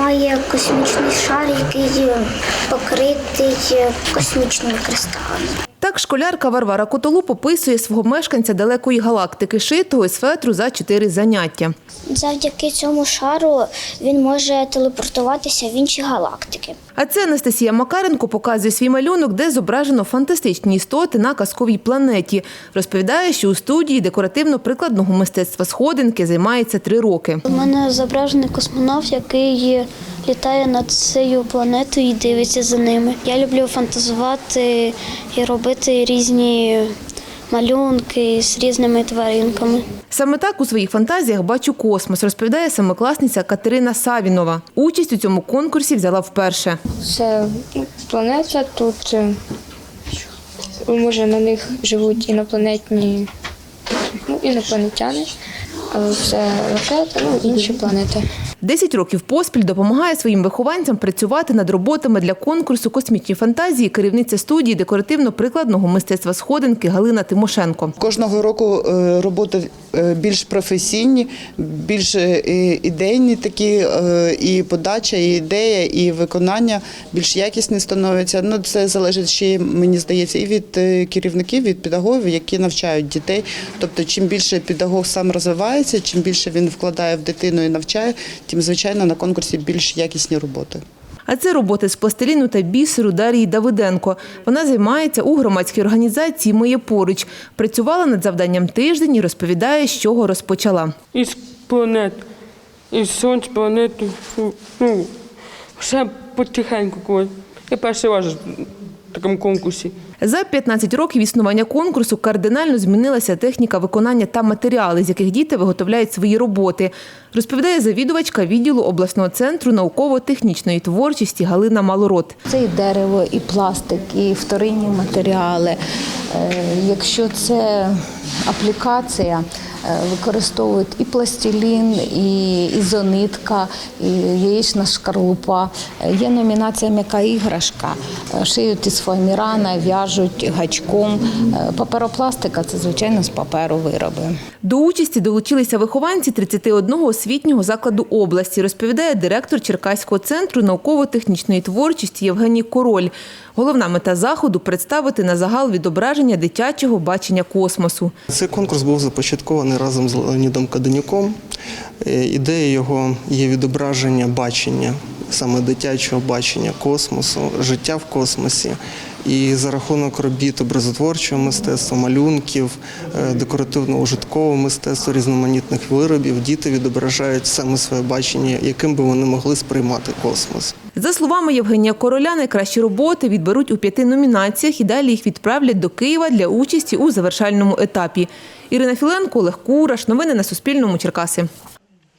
має космічний шар, який покритий космічними кристалами. Так школярка Варвара Котолуп описує свого мешканця далекої галактики, шитого із фетру за чотири заняття. Завдяки цьому шару він може телепортуватися в інші галактики. А це Анастасія Макаренко показує свій малюнок, де зображено фантастичні істоти на казковій планеті. Розповідає, що у студії декоративно-прикладного мистецтва сходинки займається три роки. У мене зображений космонавт, який літає над цією планетою і дивиться за ними. Я люблю фантазувати і робити різні малюнки з різними тваринками. Саме так у своїх фантазіях бачу космос, розповідає самокласниця Катерина Савінова. Участь у цьому конкурсі взяла вперше. Це планета, тут е, може на них живуть інопланетні, ну, інопланетяни, це ракети, ну, інші планети. Десять років поспіль допомагає своїм вихованцям працювати над роботами для конкурсу космічні фантазії керівниця студії декоративно-прикладного мистецтва сходинки Галина Тимошенко. Кожного року е, роботи більш професійні, більш е, ідейні такі, е, і подача, і ідея, і виконання більш якісні становляться. Ну це залежить ще, мені здається, і від е, керівників, від педагогів, які навчають дітей. Тобто, чим більше педагог сам розвивається, чим більше він вкладає в дитину і навчає, тим звичайно на конкурсі більш якісні роботи. А це роботи з пластиліну та бісеру Дарії Давиденко. Вона займається у громадській організації Моє поруч. Працювала над завданням тиждень і розповідає, з чого розпочала. із планет, із сонць, планету. Ну, все потихеньку колись. Я перший раз такому конкурсі. За 15 років існування конкурсу кардинально змінилася техніка виконання та матеріали, з яких діти виготовляють свої роботи, розповідає завідувачка відділу обласного центру науково-технічної творчості Галина Малород. Це і дерево, і пластик, і вторинні матеріали. Е, Якщо це аплікація, використовують і пластилін, і ізонитка, і яєчна шкарлупа. Е, Є номінація м'яка іграшка, Е, шиють із фоамірана, в'яжуть гачком. Е, Паперопластика це звичайно з паперу вироби. До участі долучилися вихованці 31 освітнього закладу області, розповідає директор Черкаського центру науково-технічної творчості Євгеній Король. Головна мета заходу представити на загал відображення дитячого бачення космосу. Цей конкурс був започаткований разом з Леонідом Каденюком. Е, Ідея його є відображення бачення, саме дитячого бачення космосу, життя в космосі. І за рахунок робіт образотворчого мистецтва, малюнків, е, декоративно-ужиткового мистецтва, різноманітних виробів діти відображають саме своє бачення, яким би вони могли сприймати космос. За словами Євгенія Короля, найкращі роботи відберуть у п'яти номінаціях і далі їх відправлять до Києва для участі у завершальному етапі. Ірина Філенко, Олег Кураш. Новини на Суспільному. Черкаси.